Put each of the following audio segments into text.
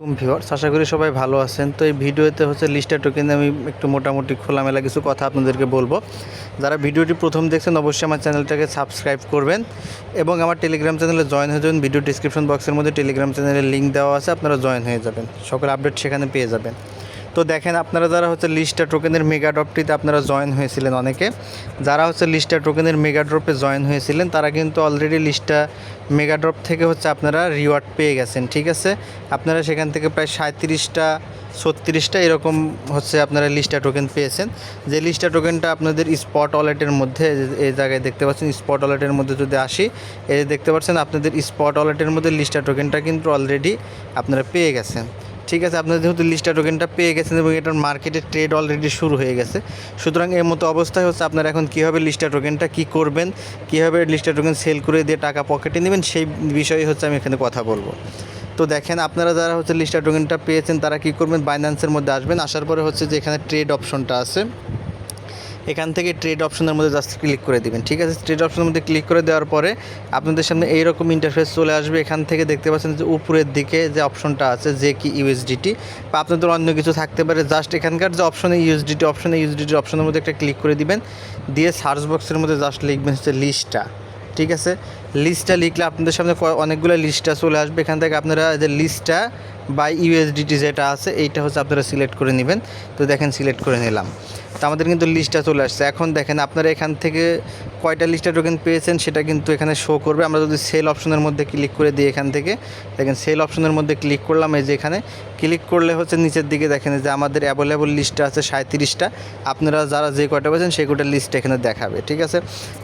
Viewers আশা করি সবাই ভালো আছেন। তো এই ভিডিওতে হচ্ছে লিস্টার টোকেন আমি একটু মোটামুটি খোলামেলা কিছু কথা আপনাদেরকে বলব। যারা ভিডিওটি প্রথম দেখছেন, অবশ্যই আমার চ্যানেলটাকে সাবস্ক্রাইব করবেন এবং আমার টেলিগ্রাম চ্যানেলে জয়েন হয়ে যাবেন। ভিডিও ডিসক্রিপশন বক্সের মধ্যে টেলিগ্রাম চ্যানেলের লিঙ্ক দেওয়া আছে, আপনারা জয়েন হয়ে যাবেন। সকল আপডেট সেখানে পেয়ে যাবেন। তো দেখেন আপনারা যারা হচ্ছে লিস্টার টোকেনের মেগা ড্রপটিতে আপনারা জয়েন হয়েছিলেন অনেকে, যারা হচ্ছে লিস্টার টোকেনের মেগা ড্রপে জয়েন হয়েছিলেন, তারা কিন্তু অলরেডি লিস্টা মেগা ড্রপ থেকে হচ্ছে আপনারা রিওয়ার্ড পেয়ে গেছেন, ঠিক আছে? আপনারা সেখান থেকে প্রায় সাঁত্রিশটা ছত্রিশটা এরকম হচ্ছে আপনারা লিস্টা টোকেন পেয়েছেন। যে লিস্টা টোকেনটা আপনাদের স্পট ওয়ালেটের মধ্যে, এই- এই জায়গায় দেখতে পাচ্ছেন স্পট ওয়ালেটের মধ্যে যদি আসি, এই দেখতে পাচ্ছেন আপনাদের স্পট ওয়ালেটের মধ্যে লিস্টা টোকেনটা কিন্তু অলরেডি আপনারা পেয়ে গেছেন। ঠিক আছে, আপনারা যেহেতু লিস্টার টোকেনটা পেয়ে গেছেন এবং এটার মার্কেটে ট্রেড অলরেডি শুরু হয়ে গেছে, সুতরাং এর মতো অবস্থায় হচ্ছে আপনারা এখন কীভাবে লিস্টার টোকেনটা কী করবেন, কীভাবে লিস্টার টোকেন সেল করে দিয়ে টাকা পকেটে নেবেন, সেই বিষয়ে হচ্ছে আমি এখানে কথা বলব। তো দেখেন, আপনারা যারা হচ্ছে লিস্টার টোকেনটা পেয়েছেন, তারা কি করবেন বাইন্যান্সের মধ্যে আসবেন, আসার পরে হচ্ছে যে এখানে ট্রেড অপশনটা আছে। এখান থেকে ট্রেড অপশনের মধ্যে জাস্ট ক্লিক করে দিবেন, ঠিক আছে? ট্রেড অপশনের মধ্যে ক্লিক করে দেওয়ার পরে আপনাদের সামনে এইরকম ইন্টারফেস চলে আসবে। এখান থেকে দেখতে পাচ্ছেন যে উপরের দিকে যে অপশনটা আছে, যে কি ইউএসডিটি বা আপনাদের অন্য কিছু থাকতে পারে। জাস্ট এখানকার যে অপশনে ইউএসডিটি অপশনে ইউএসডিটি অপশনের মধ্যে একটা ক্লিক করে দিবেন। দিয়ে সার্চ বক্সের মধ্যে জাস্ট লিখবেন হচ্ছে লিস্টটা ঠিক আছে? লিস্টটা লিখলে আপনাদের সামনে অনেকগুলো লিস্টটা চলে আসবে। এখান থেকে আপনারা যে লিস্টটা বা ইউএসডিটি যেটা আছে, এইটা হচ্ছে আপনারা সিলেক্ট করে নেবেন। তো দেখেন, সিলেক্ট করে নিলাম। তো আমাদের কিন্তু লিস্টটা চলে আসছে। এখন দেখেন, আপনারা এখান থেকে কয়টা লিস্টটা টোকেন পেয়েছেন সেটা কিন্তু এখানে শো করবে। আমরা যদি সেল অপশনের মধ্যে ক্লিক করে দিই এখান থেকে, দেখেন সেল অপশনের মধ্যে ক্লিক করলাম, এই যে এখানে ক্লিক করলে হচ্ছে নিচের দিকে দেখেন যে আমাদের অ্যাভেলেবল লিস্টটা আছে সাঁত্রিশটা আপনারা যারা যে কটা বলছেন সেই কটা লিস্ট এখানে দেখাবে, ঠিক আছে?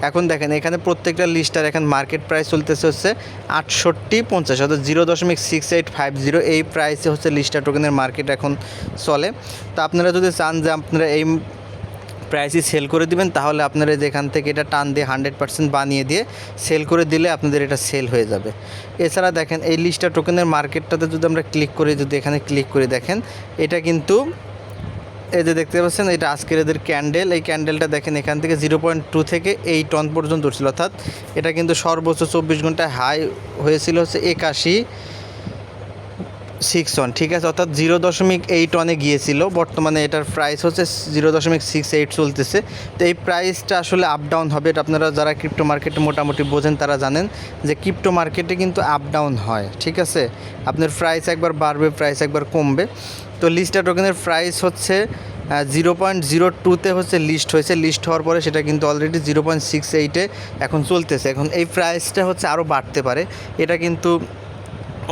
এখন দেখেন এখানে প্রত্যেকটা লিস্টার এখন মার্কেট প্রাইস চলতেছে হচ্ছে আটষট্টি পঞ্চাশ, অর্থাৎ জিরো দশমিক সিক্স এইট ফাইভ জিরো এই প্রাইসে হচ্ছে লিস্টার টোকেনের মার্কেট এখন চলে। তো আপনারা যদি চান যে আপনারা এই প্রাইসই সেল করে দিবেন, তাহলে আপনারা যেখান থেকে এটা টান দিয়ে হান্ড্রেড পার্সেন্ট বানিয়ে দিয়ে সেল করে দিলে আপনাদের এটা সেল হয়ে যাবে। এছাড়া দেখেন, এই লিস্টার টোকেনের মার্কেটটাতে যদি আমরা ক্লিক করি, যদি এখানে ক্লিক করে দেখেন, এটা কিন্তু এই যে দেখতে পাচ্ছেন, এটা আজকের এদের ক্যান্ডেল এই ক্যান্ডেলটা দেখেন এখান থেকে জিরো পয়েন্ট টু থেকে এই টন পর্যন্ত উঠছিল। অর্থাৎ এটা কিন্তু সর্বোচ্চ চব্বিশ ঘন্টায় হাই হয়েছিল হচ্ছে একাশি। সিক্স ওয়ান ঠিক আছে? অর্থাৎ জিরো দশমিক এইট ওয়ানে গিয়েছিল। বর্তমানে এটার প্রাইস হচ্ছে জিরো দশমিক সিক্স এইট চলতেছে। তো এই প্রাইসটা আসলে আপ ডাউন হবে। এটা আপনারা যারা ক্রিপ্টো মার্কেটে মোটামুটি বোঝেন, তারা জানেন যে ক্রিপ্টো মার্কেটে কিন্তু আপ ডাউন হয়। ঠিক আছে? আপনার প্রাইস একবার বাড়বে প্রাইস একবার কমবে। তো লিস্টার টোকেনের প্রাইস হচ্ছে জিরো পয়েন্ট জিরো টুতে হচ্ছে লিস্ট হয়েছে। লিস্ট হওয়ার পরে সেটা কিন্তু অলরেডি জিরো পয়েন্ট সিক্স এইটে এখন চলতেছে। এখন এই প্রাইসটা হচ্ছে আরও বাড়তে পারে। এটা কিন্তু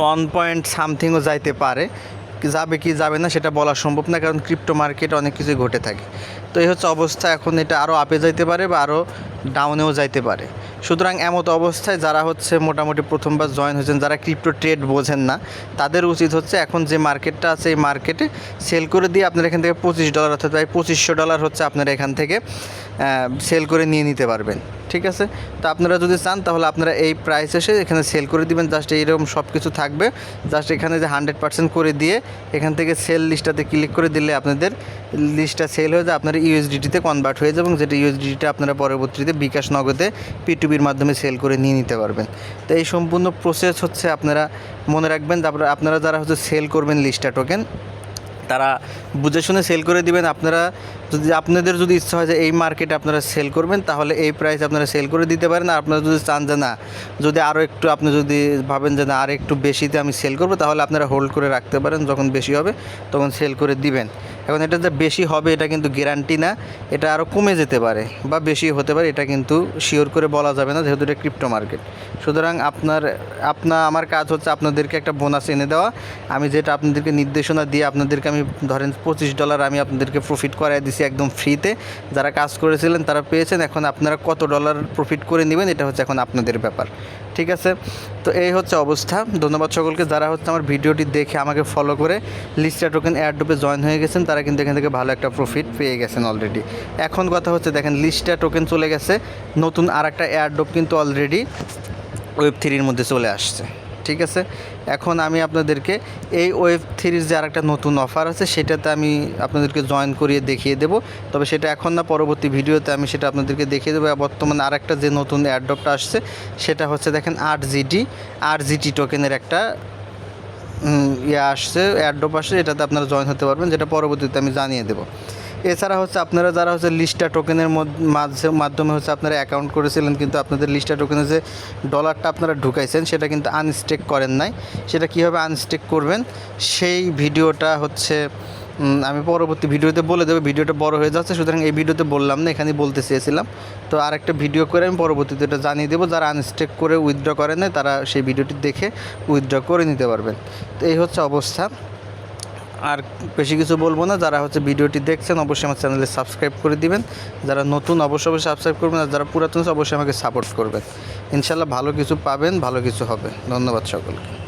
ওয়ান পয়েন্ট সামথিংও যাইতে পারে। যাবে কি যাবে না সেটা বলা সম্ভব না, কারণ ক্রিপ্টো মার্কেট অনেক কিছুই ঘটে থাকে। তো এই হচ্ছে অবস্থা, এখন এটা আরও আপে যাইতে পারে বা আরও ডাউনেও যাইতে পারে। সুতরাং এমতো অবস্থায় যারা হচ্ছে মোটামুটি প্রথমবার জয়েন হয়েছেন, যারা ক্রিপ্টো ট্রেড বোঝেন না, তাদের উচিত হচ্ছে এখন যে মার্কেটটা আছে এই মার্কেটে সেল করে দিয়ে আপনারা এখান থেকে পঁচিশ ডলার অর্থাৎ প্রায় পঁচিশশো ডলার হচ্ছে আপনারা এখান থেকে সেল করে নিয়ে নিতে পারবেন, ঠিক আছে? তো আপনারা যদি চান তাহলে আপনারা এই প্রাইস এসে এখানে সেল করে দিবেন জাস্ট এইরকম সব কিছু থাকবে জাস্ট এখানে যে হান্ড্রেড পার্সেন্ট করে দিয়ে এখান থেকে সেল লিস্টটাতে ক্লিক করে দিলে আপনাদের লিস্টটা সেল হয়ে যায়, আপনার ইউএসডিটিতে কনভার্ট হয়ে যাবে এবং যেটা ইউএসডিটিটা আপনারা পরবর্তীতে বিকাশ নগদে পিটুবির মাধ্যমে সেল করে নিয়ে নিতে পারবেন। তো এই সম্পূর্ণ প্রসেস হচ্ছে আপনারা মনে রাখবেন, তারপরে আপনারা যারা হচ্ছে সেল করবেন লিস্টটা টোকেন তারা বুঝে শুনে সেল করে দিবেন। আপনারা যদি আপনাদের যদি ইচ্ছা হয় যে এই মার্কেটে আপনারা সেল করবেন, তাহলে এই প্রাইস আপনারা সেল করে দিতে পারেন। আর আপনারা যদি চান যে না, যদি আরও একটু আপনি যদি ভাবেন যে না আর একটু বেশিতে আমি সেল করব, তাহলে আপনারা হোল্ড করে রাখতে পারেন। যখন বেশি হবে, তখন সেল করে দিবেন। এখন এটা যে বেশি হবে, এটা কিন্তু গ্যারান্টি না। এটা আরও কমে যেতে পারে বা বেশি হতে পারে, এটা কিন্তু শিওর করে বলা যাবে না, যেহেতু এটা ক্রিপ্টো মার্কেট সুতরাং আপনার আপনার আমার কাজ হচ্ছে আপনাদেরকে একটা বোনাস এনে দেওয়া। আমি যেটা আপনাদেরকে নির্দেশনা দিয়ে আপনাদেরকে আমি, ধরেন পঁচিশ ডলার আমি আপনাদেরকে প্রফিট করাই দিছি একদম ফ্রিতে যারা কাজ করেছিলেন, তারা পেয়েছেন। এখন আপনারা কত ডলার প্রফিট করে নেবেন, এটা হচ্ছে এখন আপনাদের ব্যাপার। ঠিক আছে? তো এই হচ্ছে অবস্থা। ধন্যবাদ সকলকে। যারা হচ্ছে আমার ভিডিওটি দেখে আমাকে ফলো করে লিস্টা টোকেন এয়ারডোপে জয়েন হয়ে গেছেন, তারা কিন্তু এখান থেকে ভালো একটা প্রফিট পেয়ে গেছেন অলরেডি এখন কথা হচ্ছে, দেখেন লিস্টা টোকেন চলে গেছে। নতুন আর একটা এয়ারডোপ কিন্তু অলরেডি ওয়েব থ্রির মধ্যে চলে আসছে। ঠিক আছে? এখন আমি আপনাদেরকে এই ওয়েব থ্রির যে আরেকটা নতুন অফার আছে, সেটাতে আমি আপনাদেরকে জয়েন করিয়ে দেখিয়ে দেবো। তবে সেটা এখন না, পরবর্তী ভিডিওতে আমি সেটা আপনাদেরকে দেখিয়ে দেবো। বর্তমানে আরেকটা যে নতুন এয়ারড্রপটা আসছে, সেটা হচ্ছে দেখেন আট জিটি আর জিটি টোকেনের একটা ইয়ে আসছে অ্যাড্রপ আসছে, এটাতে আপনারা জয়েন হতে পারবেন, যেটা পরবর্তীতে আমি জানিয়ে দেবো। এছাড়া হচ্ছে আপনারা যারা হচ্ছে লিস্টা টোকেনের মাধ্যমে হচ্ছে আপনারা অ্যাকাউন্ট করেছিলেন, কিন্তু আপনাদের লিস্টা টোকেনে যে ডলারটা আপনারা ঢুকাইছেন, সেটা কিন্তু আনস্টেক করেন নাই। সেটা কীভাবে আনস্টেক করবেন, সেই ভিডিওটা হচ্ছে আমি পরবর্তী ভিডিওতে বলে দেবো। ভিডিওটা বড় হয়ে যাচ্ছে, সুতরাং এই ভিডিওতে বললাম না এখানে বলতে চেয়েছিলাম তো আরেকটা ভিডিও করে আমি পরবর্তীতে এটা জানিয়ে দেবো। যারা আনস্টেক করে উইথড্র করেন নাই, তারা সেই ভিডিওটি দেখে উইথড্র করে নিতে পারবেন। তো এই হচ্ছে অবস্থা। আর বেশি কিছু বলব না। যারা হচ্ছে ভিডিওটি দেখছেন, অবশ্যই আমার চ্যানেলে সাবস্ক্রাইব করে দিবেন। যারা নতুন, অবশ্যই অবশ্যই সাবস্ক্রাইব করবেন। আর যারা পুরাতন, অবশ্যই আমাকে সাপোর্ট করবেন। ইনশাল্লাহ ভালো কিছু পাবেন, ভালো কিছু হবে। ধন্যবাদ সকলকে।